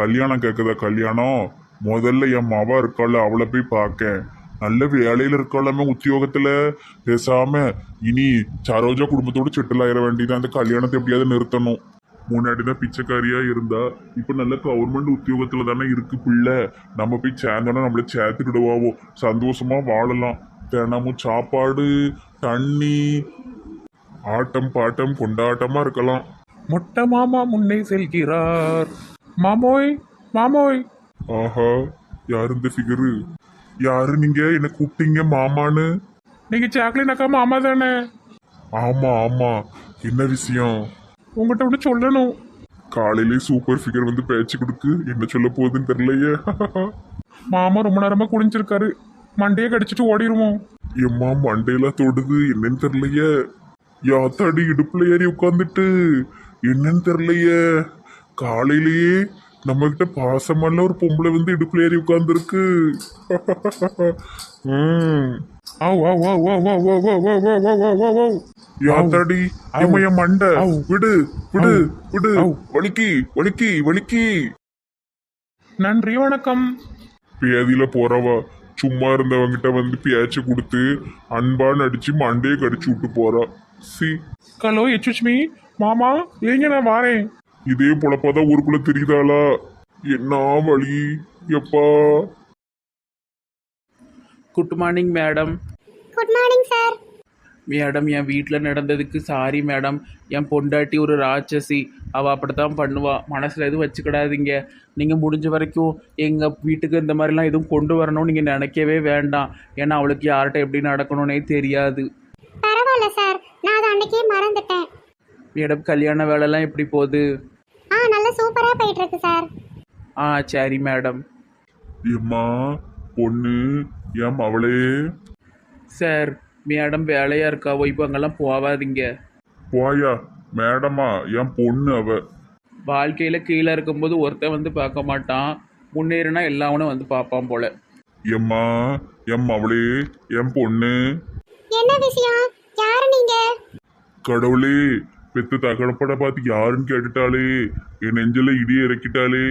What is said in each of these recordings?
கல்யாணம் கேட்குதா கல்யாணம்? முதல்ல என் மவ இருக்காள் அவளை போய் பார்க்க. நல்ல வேலையில் இருக்காளாமே உத்தியோகத்தில். பேசாம இனி சரோஜா குடும்பத்தோடு செட்டிலாயிட வேண்டியது அந்த கல்யாணத்தை எப்படியாவது நிறுத்தணும். முன்னாடி தான் பிச்சைக்காரியாக இருந்தா இப்போ நல்ல கவர்மெண்ட் உத்தியோகத்தில் தானே இருக்கு பிள்ளை. நம்ம போய் சேர்ந்தோன்னா நம்மளை சேர்த்துக்கிடுவாவோ சந்தோஷமாக வாழலாம். தினமும் சாப்பாடு தண்ணி ஆட்டம் பாட்டம் கொண்டாட்டமாக இருக்கலாம். மொட்டை மாமா முன்னே செல்கிறார். மாமோய் மாமோய். ஆஹா யாரு இந்த ஃபிகரு யாரு நீங்க? என்ன கூப்பிட்டீங்க மாமான்னு. நீங்க சாக்லேட் அக்கா மாமா தானே? ஆமா ஆமா. என்ன விஷயம்? உங்ககிட்ட ஒன்று சொல்லணும். காலையிலே சூப்பர் ஃபிகர் வந்து பேச்சு கொடுக்கு என்ன சொல்ல போகுதுன்னு தெரியலையே. மாமா ரொம்ப நேரமா குடிஞ்சிருக்காரு மண்டையை கடிச்சிட்டு ஓடிடுவோம் எம்மா மண்டையில தொடுது என்னன்னு தெரியலையே. யாத்தாடி இடுப்புல ஏறி உட்காந்துட்டு என்னன்னு தெரியலையே. காலையிலேயே நம்ம கிட்ட பாசமெல்லாம் ஒரு பொம்பளை வந்து இடுப்புல ஏறி உட்கார்ந்துருக்கு யாத்தாடி இமய மண்டை விடு விடு விடு வலிக்கி வலிக்கி வலிக்கி நன்றி வணக்கம் பேதியில போறவா சும்மா இருந்தவங்கிட்ட வந்து பேச்சு கொடுத்து அன்பான்னு அடிச்சு மண்டையை கடிச்சு விட்டு போறா சி ஹலோ எச்சுமி மாமா ஏங்க நான் வாரேன் இதே பொழப்பாதான் ஊருக்குள்ள தெரியுதாளா? என்ன வழி? எப்பா? Good morning madam good morning sir madam என் வீட்டில் நடந்ததுக்கு சாரி மேடம் என் பொண்டாட்டி ஒரு ராட்சசி. அவள் அப்படித்தான் பண்ணுவா. மனசில் எதுவும் வச்சுக்கிடாதீங்க. நீங்கள் முடிஞ்ச வரைக்கும் எங்கள் வீட்டுக்கு இந்த மாதிரிலாம் எதுவும் கொண்டு வரணும்னு நீங்கள் நினைக்கவே வேண்டாம். ஏன்னா அவளுக்கு யார்கிட்ட எப்படி நடக்கணும்னே தெரியாது. பரவாயில்ல சார் நான் அதை அன்னைக்கே மறந்துட்டேன். மேடம் கல்யாண வேலைலாம் எப்படி போகுது? நல்ல சூப்பராக போயிட்டு இருக்கு சார் ஆ சரி மேடம் எம்மா பொண்ணு ஏம் அவளே? சார் மேடம் வேலையாக இருக்காவோ இப்போ அங்கெல்லாம் போகாதீங்க போயா மேடமா என் பொண்ணு அவ? வாழ்க்கையில் கீழே இருக்கும்போது ஒருத்தன் வந்து பார்க்க மாட்டான். முன்னேறினா எல்லாவனும் வந்து பார்ப்பான் போல. எம்மா எம் அவளே? என் பொண்ணு? என்ன விஷயம்? யாரு நீங்க? கடவுளே பெத்து தகடப்பட பார்த்து யாருன்னு கேட்டுட்டாளே? என் நெஞ்சில இடி இறக்கிட்டாளே.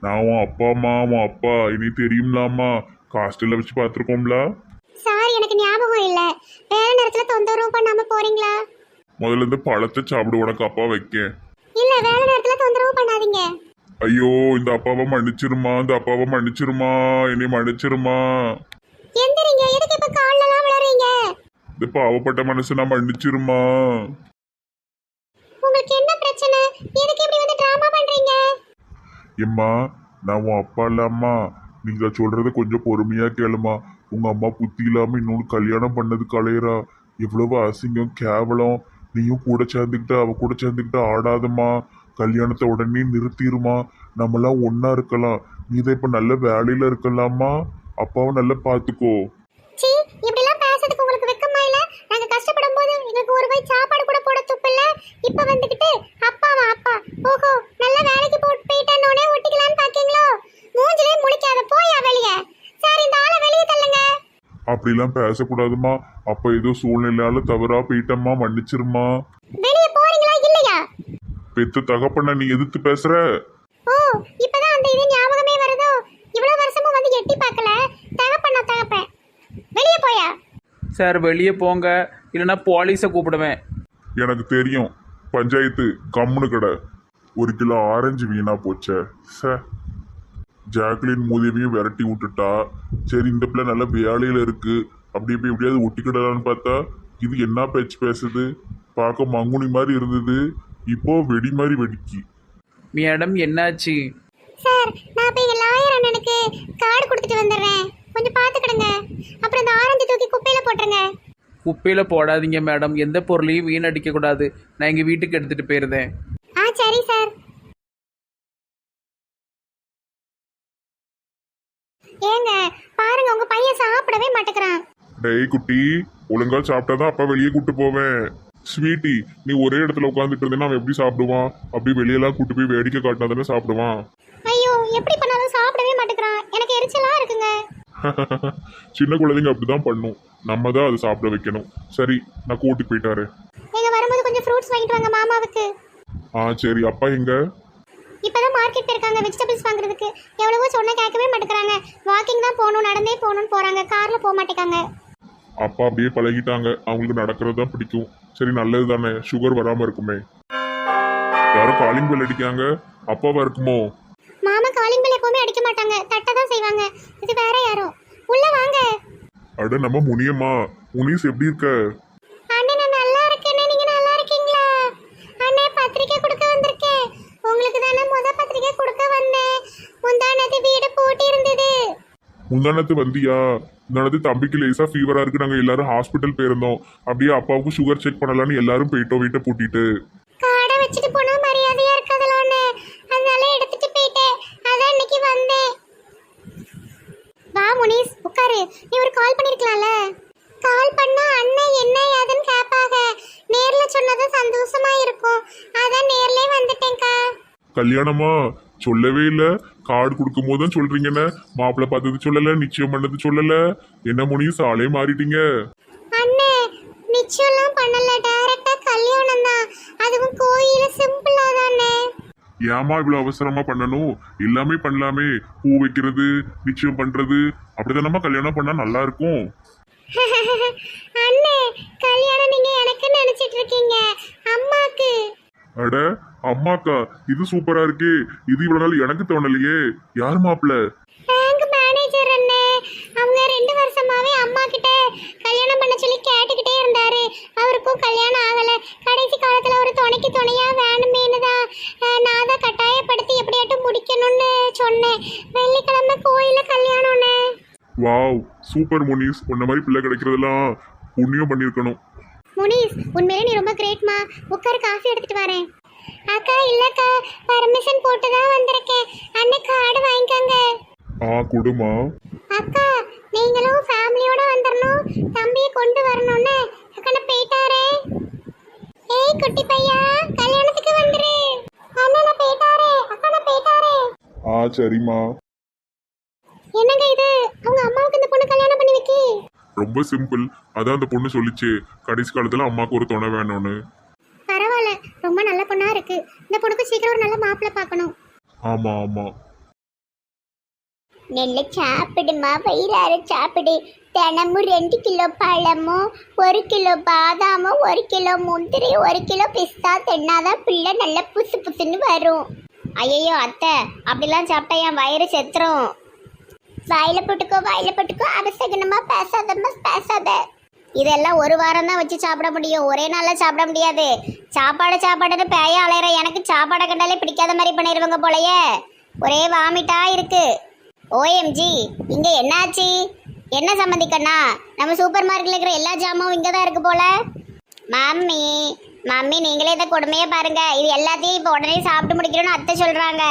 நான் உன் அப்பா அம்மா உன் அப்பா இனி தெரியும்லாமா? ஹாஸ்டல்ல வச்சு பார்த்துருக்கோம்ல. சார் எனக்கு ஞாபகம் இல்ல. வேற நேரத்துல தொந்தரவு பண்ணாம போறீங்களா? முதல்ல இந்த பழத்தை சாப்பிடு உனக்கு அப்பா வைக்க இல்ல வேற நேரத்துல தொந்தரவு பண்ணாதீங்க. ஐயோ இந்த அப்பாவை மன்னிச்சிருமா? இந்த அப்பாவை மன்னிச்சிருமா? என்னை மன்னிச்சிருமா? எந்திரிங்க. எதுக்கு இப்ப கால்ல எல்லாம் விழுறீங்க? இந்த பாவப்பட்ட மனசு நான் மன்னிச்சிருமா? எதுக்கு இப்படி வந்து டிராமா பண்றீங்க? எம்மா நான் உன் அப்பா இல்லாமா நீங்க சொல்றத கொஞ்சம் பொறுமையா கேளுமா. உங்க அம்மா புத்தி இல்லாம இன்னொன்று கல்யாணம் பண்ணது கலையரா எவ்வளவு அசிங்கம் கேவலம். நீயும் கூட சேர்ந்துக்கிட்டு அவ கூட சேர்ந்துக்கிட்டு ஆடாதம்மா. கல்யாணத்தை உடனே நிறுத்திடுமா நம்மலாம் ஒண்ணா இருக்கலாம். நீ தான் இப்ப நல்ல வேலையில இருக்கலாமா? அப்பாவை நல்லா பாத்துக்கோ. பேசுறதுக்கு உங்களுக்கு வெக்கமா இல்ல? நாங்க கஷ்டப்படும் போது எங்களுக்கு ஒரு வயசு சாப்பாடு கூட போட துப்பில்ல இப்ப வந்துகிட்டு ஓஹோ நல்ல வேலைக்கு போட்டு போயிட்டானோனே ஒட்டிக்கலாம்னு பாக்கீங்களோ? மூஞ்சிலே முழிக்காத போயா வெளியே? சார் இந்த ஆளை வெளியே தள்ளுங்க. அப்படிலாம் பேசக்கூடாதுமா. அப்ப ஏதோ சூழ்நிலையால தவறா போயிட்டம்மா மன்னிச்சிருமா வெளியே போறீங்களா இல்லையா? பெத்த தகப்பன நீ எதிர்த்து பேசுற? ஓ இப்பதான் அந்த இது ஞாபகமே வருதோ? இவ்வளவு வருஷமும் வந்து எட்டி பார்க்கல. தகப்பண்ணா தகப்பேன் வெளியே போயா? சார் வெளியே போங்க. இல்லைன்னா போலீஸை கூப்பிடுவேன். எனக்கு தெரியும். பஞ்சாயத்து கம்முனு கடை. ஒரு கிலோ ஆரஞ்சு வீணா போச்சே. ச. ஜாக்லின் மூதேவியும் விரட்டி விட்டுட்டா. சரி இந்த பிள்ளை நல்ல வேலையில இருக்கு. அப்படி போய் எப்படியாவது ஒட்டிக்கிடலான்னு பார்த்தா இது என்ன பேச்சு பேசுது? பார்க்க மங்குனி மாதிரி இருந்தது. இப்போ வெடி மாதிரி வெடிக்கி. மேடம் என்னாச்சு? சார் நான் போய் லாயர் அண்ணனுக்கு கார்டு கொடுத்துட்டு வந்துடுறேன். கொஞ்சம் பார்த்துக்கிடுங்க. அப்புறம் இந்த ஆரஞ்சு தூக்கி குப்பையில போட்டுருங்க. குப்பையில் போடாதீங்க மேடம். எந்த பொருளையும் வீணடிக்க கூடாது நான் எங்கள் வீட்டுக்கு எடுத்துகிட்டு போயிருந்தேன். ஆ சரி சார். ஏங்க பாருங்க உங்க பையன் சாப்பிடவே மாட்டேங்கிறான். டேய் குட்டி ஒழுங்கா சாப்பிட்டாதான் அப்பா வெளியே கூட்டு போவேன். ஸ்வீட்டி நீ ஒரே இடத்துல உட்காந்துட்டு இருந்தேன்னா அவன் எப்படி சாப்பிடுவான்? அப்படி வெளியெல்லாம் கூட்டு போய் வேடிக்கை காட்டினா தானே சாப்பிடுவான். ஐயோ எப்படி பண்ணாலும் சாப்பிடவே மாட்டேங்கிறான். எனக்கு எரிச்சலா இருக்குங்க. சின்ன குழந்தைங்க அப்படிதான் பண்ணும். நம்ம தான் அதை சாப்பிட வைக்கணும். சரி நான் கூட்டிட்டு போயிட்டாரு நீங்க வரும்போது கொஞ்சம் ஃப்ரூட்ஸ் வாங்கிட்டு வாங்க மாமாவுக்கு. ஆ சரி அப்பா எங்க? இப்பதான் மார்க்கெட் போயிருக்காங்க வெஜிடபிள்ஸ் வாங்குறதுக்கு. எவ்வளவோ சொன்னா கேட்கவே மாட்டேங்கிறாங்க. வாக்கிங் தான் போகணும் நடந்தே போகணும்னு போறாங்க. கார்ல போக மாட்டேங்காங்க. அப்பா அப்படியே பழகிட்டாங்க. அவங்களுக்கு நடக்கிறது தான் பிடிக்கும். சரி நல்லது தானே. சுகர் வராம இருக்குமே. யாரும் காலிங் பெல் அடிக்காங்க அப்பாவா இருக்குமோ? மாமா காலிங் பெல் எப்பவுமே அடிக்க மாட்டாங்க. தட்ட தான் செய்வாங்க. இது வேற யாரோ? உள்ள வாங்க. அட நம்ம முனியம்மா. முனிஸ் எப்படி இருக்க அண்ணே நான் நல்லா இருக்கேன் நீங்க நல்லா இருக்கீங்களா அண்ணே பத்திரிக்கை கொடுக்க வந்திருக்கேன் உங்களுக்கு தானே முத பத்திரிக்கை கொடுக்க வந்தேன் முந்தானது வீடு பூட்டி இருந்தது முந்தானத்து வந்தியா? முந்தானத்து தம்பிக்கு லேசா ஃபீவரா இருக்கு. நாங்க எல்லாரும் ஹாஸ்பிட்டல் போயிருந்தோம். அப்படியே அப்பாவுக்கு சுகர் செக் பண்ணலாம்னு எல்லாரும் போயிட்டோம் வீட்டை பூட்டிட்டு. காடை வச்சுட்டு போனா மரியாதையா இருக்காதலான்னு. அதனால எடுத்துட்டு போயிட்டேன். அதான் இன்னைக்கு வந்தேன். வா முனிஸ் உட்காரு. நீ ஒரு கால் பண்ணிருக்கலாம்ல? கால் பண்ணா அண்ணன் என்ன ஏதுன்னு கேட்பாங்க. நேர்ல சொன்னது சந்தோஷமா இருக்கும். அதான் நேர்லயே வந்துட்டேன்க்கா. கல்யாணமா? சொல்லவே இல்ல. கார்டு கொடுக்கும் போது தான் சொல்றீங்கன்னு மாப்பிள்ளை பார்த்தது சொல்லல நிச்சயம் பண்ணது சொல்லல. என்ன முனிஸ் ஆளே மாறிட்டீங்க. அண்ணே நிச்சயம்லாம் பண்ணல. டைரக்டா கல்யாணம் தான். அதுவும் கோயில சிம்பிளா தானே ஏமா இவ்வளவு அவசரமா பண்ணணும்? எல்லாமே பண்ணலாமே. பூ வைக்கிறது நிச்சயம் பண்றது. அப்படிதானமா கல்யாணம் பண்ணா நல்லா இருக்கும். அண்ணே கல்யாணம் நீங்க எனக்கு நினைச்சிட்டு இருக்கீங்க. அம்மாக்கு. அட அம்மாக்கா இது சூப்பரா இருக்கே. இது இவ்வளவு நாள் எனக்கு தோணலையே. யார் மாப்பிள்ள? பேங்க் மேனேஜர் அண்ணே. அவங்க ரெண்டு வருஷமாவே அம்மா கிட்ட கல்யாணம் பண்ண சொல்லி கேட்டுக்கிட்டே இருந்தாரு. அவருக்கும் கல்யாணம் ஆகல. கடைசி காலத்துல ஒரு துணைக்கு துணையா வேணுமேனு தான் நான் தான் கட்டாயப்படுத்தி எப்படியாட்டும் முடிக்கணும்னு சொன்னேன். வெள்ளிக்கிழமை கோயில கல்யாணம்னே வாவ் சூப்பர் முனிஸ். உன்ன மாதிரி பிள்ளை கிடைக்கிறதெல்லாம் புண்ணியம் பண்ணியிருக்கணும். முனிஸ் உண்மையிலே நீ ரொம்ப கிரேட்மா உட்காரு காஃபி எடுத்துட்டு வரேன். அக்கா இல்லக்கா பர்மிஷன் போட்டு தான் வந்திருக்கேன். அண்ணன் கார்டு வாங்கிக்கோங்க. ஆ கொடுமா. அக்கா நீங்களும் ஃபேமிலியோட வந்துடணும் தம்பியை கொண்டு வரணும்னு அக்கா போயிட்டாரே. ஏய் குட்டி பையா கல்யாணத்துக்கு வந்துரு. அண்ணா போயிட்டாரே. அக்கா போயிட்டாரே. ஆ சரிம்மா. என்னங்க இது? அவங்க அம்மாவுக்கு இந்த பொண்ணு கல்யாணம் பண்ணி வைக்கி? ரொம்ப சிம்பிள் அதான் அந்த பொண்ணு சொல்லிச்சு. கடைசி காலத்துல அம்மாக்கு ஒரு துணை வேணும்னு. ரொம்ப நல்ல பொண்ணா இருக்கு. இந்த பொண்ணுக்கு சீக்கிரம் ஒரு நல்ல மாப்பிள்ளை பார்க்கணும். ஆமா ஆமா. நெல்ல சாப்பிடுமா? வயிறார சாப்பிடு. தினமும் ரெண்டு கிலோ பழமும் ஒரு கிலோ பாதாமும் ஒரு கிலோ முந்திரி ஒரு கிலோ பிஸ்தா தின்னாதான் பிள்ளை நல்ல புசு புசுன்னு வரும். ஐயோ அத்தை அப்படிலாம் சாப்பிட்டா என் வயிறு செத்துரும். வாயில போட்டுக்கோ வாயில போட்டுக்கோ. அவசகனமா பேசாதம்மா பேசாத. இதெல்லாம் ஒரு வாரம் தான் வச்சு சாப்பிட முடியும். ஒரே நாளில் சாப்பிட முடியாது. சாப்பாடு சாப்பாடுன்னு பேய அலையிற எனக்கு சாப்பாடை கண்டாலே பிடிக்காத மாதிரி பண்ணிடுவாங்க போலயே. ஒரே வாமிட்டா இருக்கு. ஓஎம்ஜி இங்க என்னாச்சு? என்ன சம்மந்திக்கண்ணா நம்ம சூப்பர் மார்க்கெட்ல இருக்கிற எல்லா ஜாமும் இங்க தான் இருக்கு போல. மம்மி மம்மி நீங்களே இதை கொடுமையே பாருங்க. இது எல்லாத்தையும் இப்போ உடனே சாப்பிட்டு முடிக்கணும்னு அத்தை சொல்றாங்க.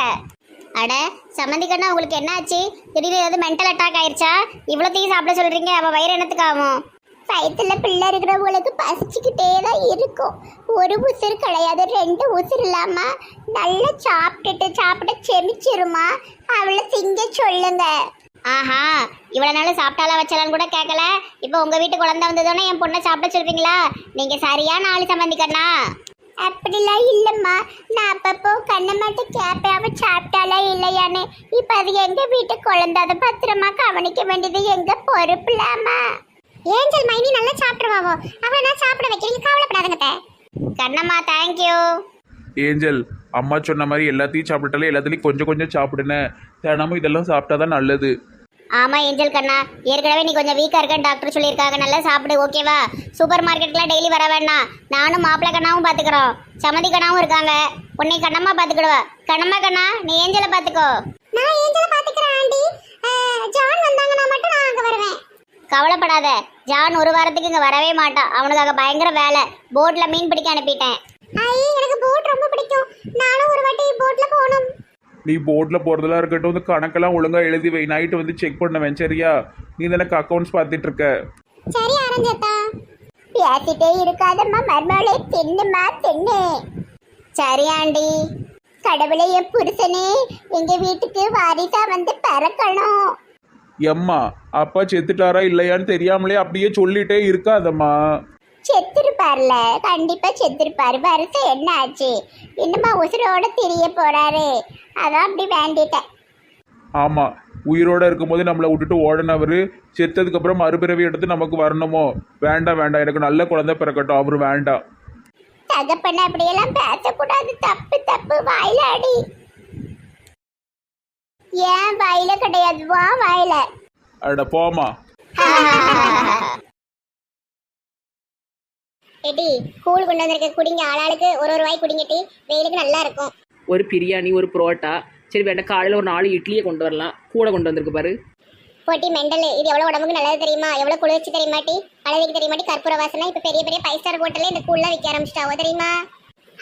அட சம்மந்திக்கண்ணா உங்களுக்கு என்னாச்சு? திடீர்னு ஏதாவது மென்டல் அட்டாக் ஆயிடுச்சா இவ்வளோத்தையும் சாப்பிட சொல்றீங்க. அவள் வயிறு என்னத்துக்கு ஆகும்? வயிற்றுல பிள்ளை இருக்கிறவங்களுக்கு பசிச்சுக்கிட்டே தான் இருக்கும். ஒரு உசுறு கிடையாது. ரெண்டு உசுறு இல்லாம நல்லா சாப்பிட்டுட்டு சாப்பிட செமிச்சிருமா? அவளை திங்க சொல்லுங்க. ஆஹா இவ்வளவு நாள் சாப்பிட்டாலா வச்சாலான்னு கூட கேட்கல இப்போ உங்க வீட்டு குழந்தை வந்ததோன்னே என் பொண்ணை சாப்பிட சொல்றீங்களா? நீங்க சரியான ஆளு சம்மந்திக்கண்ணா அப்படிலாம் இல்லம்மா. நான் அப்பப்போ கண்ணமாட்ட கேட்பேன் அவ சாப்பிட்டாலா இல்லையான்னு. இப்ப அது எங்க வீட்டு குழந்தை? அதை பத்திரமா கவனிக்க வேண்டியது எங்க பொறுப்புலாமா ஏஞ்சல் மைனி நல்லா சாப்பிடுவாவோ அவளை நான் சாப்பிட வைக்கிறீங்க கவலைப்படாதுங்க கண்ணம்மா தேங்க்யூ ஏஞ்சல் அம்மா சொன்ன மாதிரி எல்லாத்தையும் சாப்பிட்டாலே எல்லாத்துலேயும் கொஞ்சம் கொஞ்சம் சாப்பிடுனேன் தினமும் இதெல்லாம் சாப்பிட்டா தான் நல்லது. ஆமா ஏஞ்சல் கண்ணா. ஏற்கனவே நீ கொஞ்சம் வீக்கா இருக்கேன்னு டாக்டர் சொல்லியிருக்காங்க. நல்லா சாப்பிடு ஓகேவா சூப்பர் மார்க்கெட்லாம் டெய்லி வர வேண்டாம். நானும் மாப்பிள்ளை கண்ணாவும் பாத்துக்கிறோம். சமதி கண்ணாவும் இருக்காங்க. உன்னை கண்ணம்மா பாத்துக்கிடுவா. கண்ணம்மா கண்ணா நீ ஏஞ்சலை பாத்துக்கோ. நான் ஏஞ்சலை பாத்துக்கிறேன் ஆண்டி ஜான் வந்தாங்கன்னா மட்டும் நான் அங்க வருவேன் கவலைப்படாத. ஜான் ஒரு வாரத்துக்கு இங்க வரவே மாட்டான். அவனுக்கு அங்க பயங்கர வேலை. போட்ல மீன் பிடிக்க அனுப்பிட்டேன். எனக்கு போட் ரொம்ப பிடிக்கும். நானும் ஒரு வாட்டி போட்ல போகணும். நீ போர்டில் போகிறதெல்லாம் இருக்கட்டும் இந்த கணக்கெல்லாம் ஒழுங்காக எழுதி வை. நைட்டு வந்து செக் பண்ணுவேன் சரியா? நீ எனக்கு அக்கௌண்ட்ஸ் பார்த்துட்டு இருக்க. சரி அரஞ்சத்தா. பேசிட்டே இருக்காதம்மா மர்மவளே தின்னுமா தின்னு. சரி ஆண்டி. கடவுளே என் புருஷனே எங்க வீட்டுக்கு வாரிசா வந்து பிறக்கணும். எம்மா அப்பா செத்துட்டாரா இல்லையான்னு தெரியாமலே அப்படியே சொல்லிட்டே இருக்காதம்மா. செத்துருப்பார்ல கண்டிப்பா செத்துருப்பாரு. வருஷம் என்ன ஆச்சு? இன்னுமா உசுரோட திரிய போறாரு. அதான் அப்படி வேண்டிட்டேன். ஆமாம் உயிரோட இருக்கும்போது நம்மளை விட்டுட்டு ஓடினவர் செத்ததுக்கப்புறம் மறுபிறவி எடுத்து நமக்கு வரணுமோ? வேண்டாம் வேண்டாம். எனக்கு நல்ல குழந்தை பிறக்கட்டும். அவர் வேண்டாம். தகப்பன அப்படியெல்லாம் பேசக்கூடாது. தப்பு தப்பு. வாயில அடி ஏன் வாயில கிடையாது? வா வாயில. அட போமா ஏடி கூழ் கொண்டு வந்திருக்க குடிங்க. ஆளாளுக்கு ஒரு ஒரு வாய் குடிங்கட்டி வெயிலுக்கு நல்லா இருக்கும். ஒரு பிரியாணி ஒரு புரோட்டா. சரி வேண்டாம் காலையில் ஒரு நாலு இட்லியை கொண்டு வரலாம். கூட கொண்டு வந்திருக்கு பாரு. போட்டி மெண்டல். இது எவ்வளவு உடம்புக்கு நல்லது தெரியுமா? எவ்வளவு குளிர்ச்சி தெரியுமாட்டி பழவிக்கு தெரியுமாட்டி கற்பூர வாசனை இப்ப பெரிய பெரிய ஃபைவ் ஸ்டார் ஹோட்டல்ல இந்த கூழ்லாம் விற்க ஆரம்பிச்சிட்டாவோ தெரியுமா?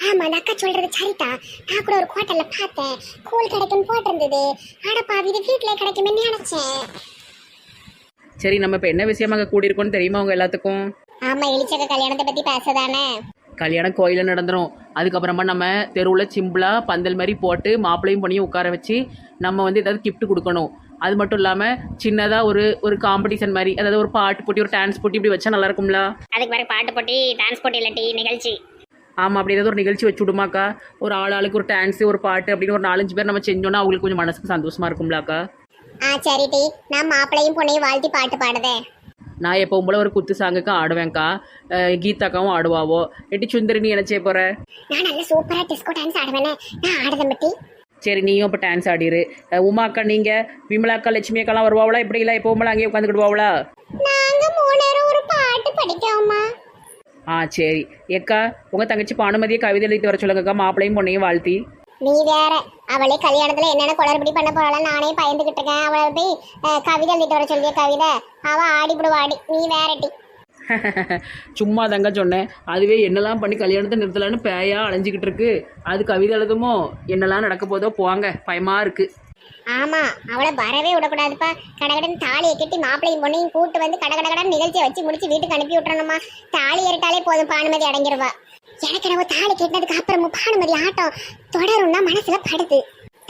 ஆமா அந்த அக்கா சொல்றது சரிதா. நான் கூட ஒரு ஹோட்டல்ல பார்த்தேன். கூழ் கிடைக்கும் போட்டிருந்தது. ஆடப்பா இது வீட்டுல கிடைக்குமே நினைச்சேன். சரி நம்ம இப்போ என்ன விஷயமாக கூடியிருக்கோம்னு தெரியுமா அவங்க எல்லாத்துக்கும்? ஆமா இளிச்சக்க கல்யாணத்தை பத்தி பேசதானே? கல்யாணம் கோயிலில் நடந்துரும். அதுக்கப்புறமா நம்ம தெருவில் சிம்பிளாக பந்தல் மாதிரி போட்டு மாப்பிள்ளையும் பண்ணியும் உட்கார வச்சு நம்ம வந்து ஏதாவது gift கொடுக்கணும். அது மட்டும் இல்லாமல் சின்னதாக ஒரு ஒரு காம்படிஷன் மாதிரி அதாவது ஒரு பாட்டு போட்டி ஒரு டான்ஸ் போட்டி இப்படி வச்சா நல்லா இருக்கும்ல? அதுக்கு பிறகு பாட்டு போட்டி டான்ஸ் போட்டி இல்லாட்டி நிகழ்ச்சி. ஆமாம் அப்படி ஏதாவது ஒரு நிகழ்ச்சி வச்சு விடுமாக்கா? ஒரு ஆள் ஆளுக்கு ஒரு டான்ஸு ஒரு பாட்டு அப்படின்னு ஒரு நாலஞ்சு பேர் நம்ம செஞ்சோன்னா அவங்களுக்கு கொஞ்சம் மனசுக்கு சந்தோஷமா இருக்கும்லாக்கா. ஆ சரி டி. நான் மாப்பிளையும் பொண்ணையும் வாழ்த்தி பாட்டு பாடுதேன் நான் எப்பவும் போல ஒரு குத்து சாங்குக்கும் ஆடுவேன்க்கா. கீதாக்காவும் ஆடுவாவோ? எட்டி சுந்தரி நீ என்ன செய்ய போற? நான் நல்ல சூப்பரா டிஸ்கோ டான்ஸ் ஆடுவேனே. நான் ஆடுதேன் பத்தி சரி நீயும் இப்போ டான்ஸ் ஆடிரு. உமா அக்கா நீங்கள் விமலா அக்கா லட்சுமி அக்காலாம் வருவாங்களா இப்படி இல்லை எப்பவும் போல அங்கேயே உட்காந்துக்கிடுவாங்களா நாங்க மூணு ஒரு பாட்டு படிக்கோமா ஆ சரி. ஏக்கா உங்கள் தங்கச்சி பானுமதியை கவிதை எழுதிட்டு வர சொல்லுங்கக்கா. மாப்பிளையும் பொண்ணையும் வாழ்த்தி. நீ வேற. அவளே கல்யாணத்துல என்னென்ன குளறுபடி பண்ண போறாள் நானே பயந்துகிட்டு இருக்கேன். அவளை போய் கவிதை எழுதிட்டு வர சொல்லிய கவிதை. அவ ஆடிப்புடு வாடி நீ வேறட்டி சும்மா தாங்க சொன்னேன். அதுவே என்னெல்லாம் பண்ணி கல்யாணத்தை நிறுத்தலான்னு பேயா அலைஞ்சிக்கிட்டு இருக்கு. அது கவிதை எழுதுமோ என்னெல்லாம் நடக்க போதோ போவாங்க பயமாக இருக்குது ஆமா அவளை வரவே விடக்கூடாதுப்பா. கடகடன் தாலியை கட்டி மாப்பிளையும் பொண்ணையும் கூட்டு வந்து கடகடகடன் நிகழ்ச்சியை வச்சு முடிச்சு வீட்டுக்கு அனுப்பி விட்டுறணுமா? தாலி ஏறிட்டாலே போதும் பானுமதி அடங்கிடுவா எனக்கு என்னவோ தாலி கட்டினதுக்கு அப்புறமும் பானுமதி ஆட்டம் தொடரும்னா மனசுல படுது.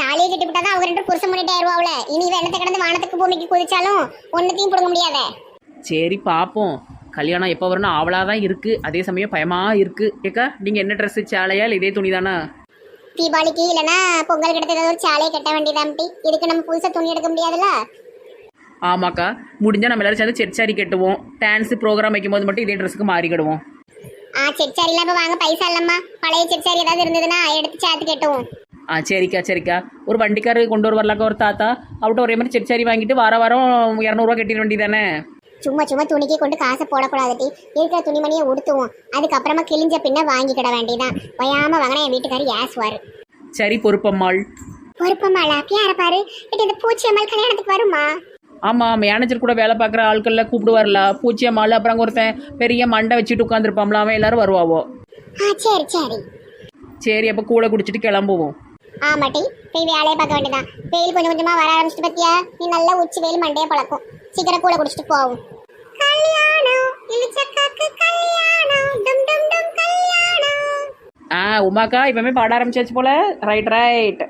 தாலியை கட்டி விட்டாதான் அவங்க ரெண்டு புருஷன் பண்ணிட்டே ஆயிருவாவுல இனி வெள்ளத்தை கடந்து கிடந்து வானத்துக்கு பூமிக்கு குதிச்சாலும் ஒன்னத்தையும் பிடுங்க முடியாத. சரி பார்ப்போம் கல்யாணம் எப்போ வரணும் ஆவலாக தான் இருக்குது அதே சமயம் பயமாக இருக்குது ஏக்கா நீங்கள் என்ன ட்ரெஸ்ஸு சேலையா இல்லை இதே துணிதான? தீபாவளிக்கு இல்லைன்னா பொங்கல் ஏதாவது ஒரு சாலையை கட்ட வேண்டியதாம்டி இதுக்கு நம்ம புதுசா துணி எடுக்க முடியாதுல்ல? ஆமாக்கா. முடிஞ்சால் நம்ம எல்லாரும் சேர்ந்து செட் சாரி கட்டுவோம். டான்ஸு ப்ரோக்ராம் வைக்கும்போது மட்டும் இதே ட்ரெஸ்ஸுக்கு மாறிக்கிடுவோம். ஆ செட்சாரிலாம் இப்போ வாங்க பைசா இல்லம்மா. பழைய செட்சாரி ஏதாவது இருந்ததுன்னா எடுத்து சேர்த்து கட்டுவோம். ஆ சரிக்கா சரிக்கா. ஒரு வண்டிக்காரர் கொண்டு வருவார்லாக்கா ஒரு தாத்தா. அவர்கிட்ட ஒரே மாதிரி செட் சாரி வாங்கிட்டு வார வாரம் இரநூறுவா கட்டிட வேண்டியதானே சும்மா சும்மா துணிக்கு கொண்டு காசை போடக்கூடாதுட்டி. இருக்கிற துணிமணியை உடுத்துவோம். அதுக்கப்புறமா கிழிஞ்ச பின்ன வாங்கிக்கிட வேண்டியதான் வயாம வாங்கினா என் வீட்டுக்காரி ஏசுவார். சரி பொறுப்பம்மாள். பொறுப்பம்மாளா? பியார பாரு? இது இந்த பூச்சி அம்மாள் கல்யாணத்துக்கு வருமா? ஆமாம் மேனேஜர் கூட வேலை பார்க்குற ஆட்களில் கூப்பிடுவார்ல. பூச்சியம்மாள் அப்புறம் அங்க ஒருத்தன் பெரிய மண்டை வச்சுட்டு உட்காந்துருப்பாம்ல அவன் எல்லாரும் வருவாவோ? ஆ சரி சரி. சரி அப்போ கூட குடிச்சிட்டு கிளம்புவோம். ஆமாட்டி போய் வேலையை பார்க்க வேண்டியதான் வெயில் கொஞ்சம் கொஞ்சமா வர ஆரம்பிச்சிட்டு பத்தியா? நீ நல்லா உச்சி வெயில் மண்டையை பழக்கும். சீக்கிரம் கூட குடிச்சிட்டு போவும். கல்யாணம் இளிச்சக்காக்கு கல்யாணம் டும் டும் டும் கல்யாணம். ஆ உமாக்கா இப்போமே பாட ஆரம்பிச்சாச்சு போல. Right right